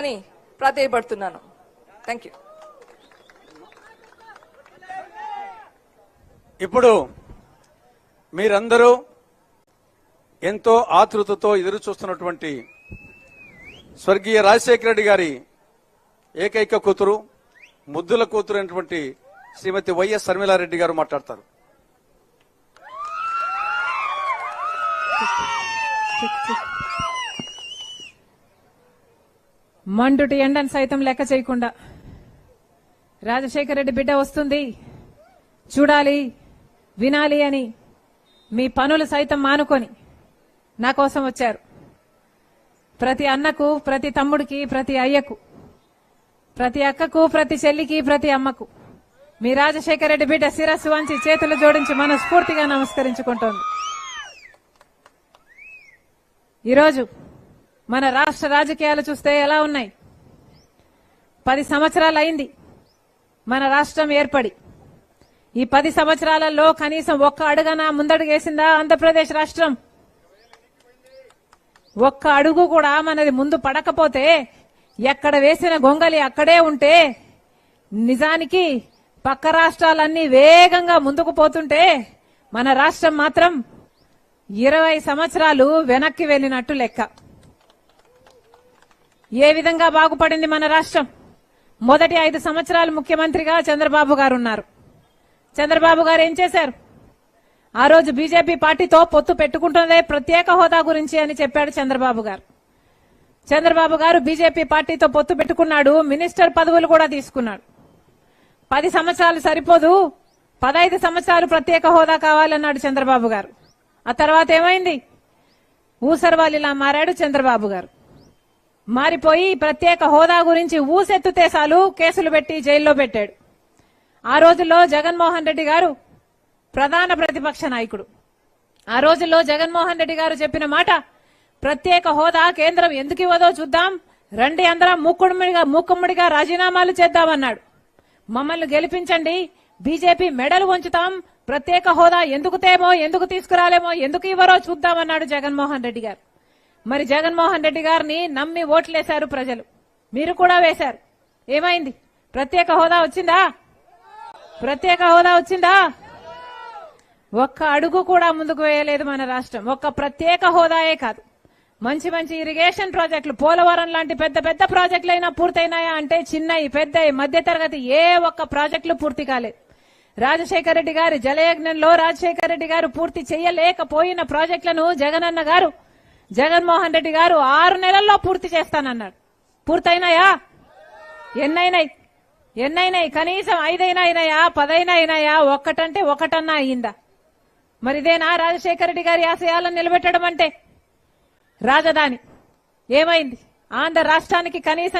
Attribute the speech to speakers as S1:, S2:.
S1: అని ప్రాధేయపడుతున్నాను. Thank you
S2: ఇప్పుడు మీరందరూ ఎంతో ఆతృతతో ఎదురు చూస్తున్నటువంటి స్వర్గీయ రాజశేఖర రెడ్డి గారి ఏకైక కూతురు ముద్దుల కూతురు అయినటువంటి శ్రీమతి వైఎస్ శర్మిలారెడ్డి గారు మాట్లాడతారు.
S3: మండుటి ఎండను సైతం లెక్క చేయకుండా. రాజశేఖర రెడ్డి బిడ్డ వస్తుంది. చూడాలి వినాలి అని మీ పనులు సైతం మానుకొని నా కోసం వచ్చారు. ప్రతి అన్నకు ప్రతి తమ్ముడికి ప్రతి అయ్యకు ప్రతి అక్కకు ప్రతి చెల్లికి ప్రతి అమ్మకు మీ రాజశేఖర రెడ్డి బిడ్డ శిరస్సు వంచి చేతులు జోడించి మనస్ఫూర్తిగా నమస్కరించుకుంటోంది. ఈరోజు మన రాష్ట్ర రాజకీయాలు చూస్తే ఎలా ఉన్నాయి? పది సంవత్సరాలు అయింది. మన రాష్ట్రం ఏర్పడి. ఈ పది సంవత్సరాలలో కనీసం ఒక్క అడుగన ముందడుగేసిందా ఆంధ్రప్రదేశ్ రాష్ట్రం? ఒక్క అడుగు కూడా మనది ముందు పడకపోతే ఎక్కడ వేసిన గొంగలి అక్కడే ఉంటే నిజానికి పక్క రాష్ట్రాలన్నీ వేగంగా ముందుకు పోతుంటే మన రాష్ట్రం మాత్రం ఇరవై సంవత్సరాలు వెనక్కి వెళ్ళినట్టు లెక్క. ఏ విధంగా బాగుపడింది మన రాష్ట్రం? మొదటి ఐదు సంవత్సరాలు ముఖ్యమంత్రిగా చంద్రబాబు గారు ఉన్నారు చంద్రబాబు గారు ఏం చేశారు? ఆ రోజు బీజేపీ పార్టీతో పొత్తు పెట్టుకుంటుందే ప్రత్యేక హోదా గురించి అని చెప్పాడు చంద్రబాబు గారు. చంద్రబాబు గారు బీజేపీ పార్టీతో పొత్తు పెట్టుకున్నాడు మినిస్టర్ పదవులు కూడా తీసుకున్నాడు. పది సంవత్సరాలు సరిపోదు పదహైదు సంవత్సరాలు ప్రత్యేక హోదా కావాలన్నాడు చంద్రబాబు గారు. ఆ తర్వాత ఏమైంది? ఊసరవాలిలా మారాడు చంద్రబాబు గారు. మారిపోయి ప్రత్యేక హోదా గురించి ఊసెత్తుతే చాలు కేసులు పెట్టి జైల్లో పెట్టాడు. ఆ రోజుల్లో జగన్మోహన్ రెడ్డి గారు ప్రధాన ప్రతిపక్ష నాయకుడు. ఆ రోజుల్లో జగన్మోహన్ రెడ్డి గారు చెప్పిన మాట ప్రత్యేక హోదా కేంద్రం ఎందుకు ఇవ్వదో చూద్దాం రండి అందరం మూకుమ్మడిగా మూకుమ్మడిగా రాజీనామాలు చేద్దామన్నాడు. మమ్మల్ని గెలిపించండి బీజేపీ మెడలు ఉంచుతాం ప్రత్యేక హోదా ఎందుకు తేమో ఎందుకు తీసుకురాలేమో ఎందుకు ఇవ్వరో చూద్దామన్నాడు జగన్మోహన్ రెడ్డి గారు. మరి జగన్మోహన్ రెడ్డి గారిని నమ్మి ఓట్లేశారు ప్రజలు. మీరు కూడా వేశారు. ఏమైంది? ప్రత్యేక హోదా వచ్చిందా? ప్రత్యేక హోదా వచ్చిందా? ఒక్క అడుగు కూడా ముందుకు వేయలేదు మన రాష్ట్రం. ఒక్క ప్రత్యేక హోదాయే కాదు. మంచి మంచి ఇరిగేషన్ ప్రాజెక్టులు పోలవరం లాంటి పెద్ద పెద్ద ప్రాజెక్టులు అయినా పూర్తయినాయా అంటే చిన్నవి పెద్దవి మధ్య తరగతి ఏ ఒక్క ప్రాజెక్టులు పూర్తి కాలేదు. రాజశేఖర రెడ్డి గారి జలయజ్ఞంలో రాజశేఖర రెడ్డి గారు పూర్తి చేయలేకపోయిన ప్రాజెక్టులను జగనన్న గారు జగన్మోహన్ రెడ్డి గారు ఆరు నెలల్లో పూర్తి చేస్తానన్నాడు. పూర్తయినాయా? ఎన్నైనాయి? ఎన్నైనాయి? కనీసం ఐదైనా అయినాయా? పదైనా అయినాయా? ఒక్కటంటే ఒకటన్నా అయిందా మరి ఇదేనా రాజశేఖర రెడ్డి గారి ఆశయాలను నిలబెట్టడం అంటే? రాజధాని. ఏమైంది? ఆంధ్ర రాష్ట్రానికి కనీసం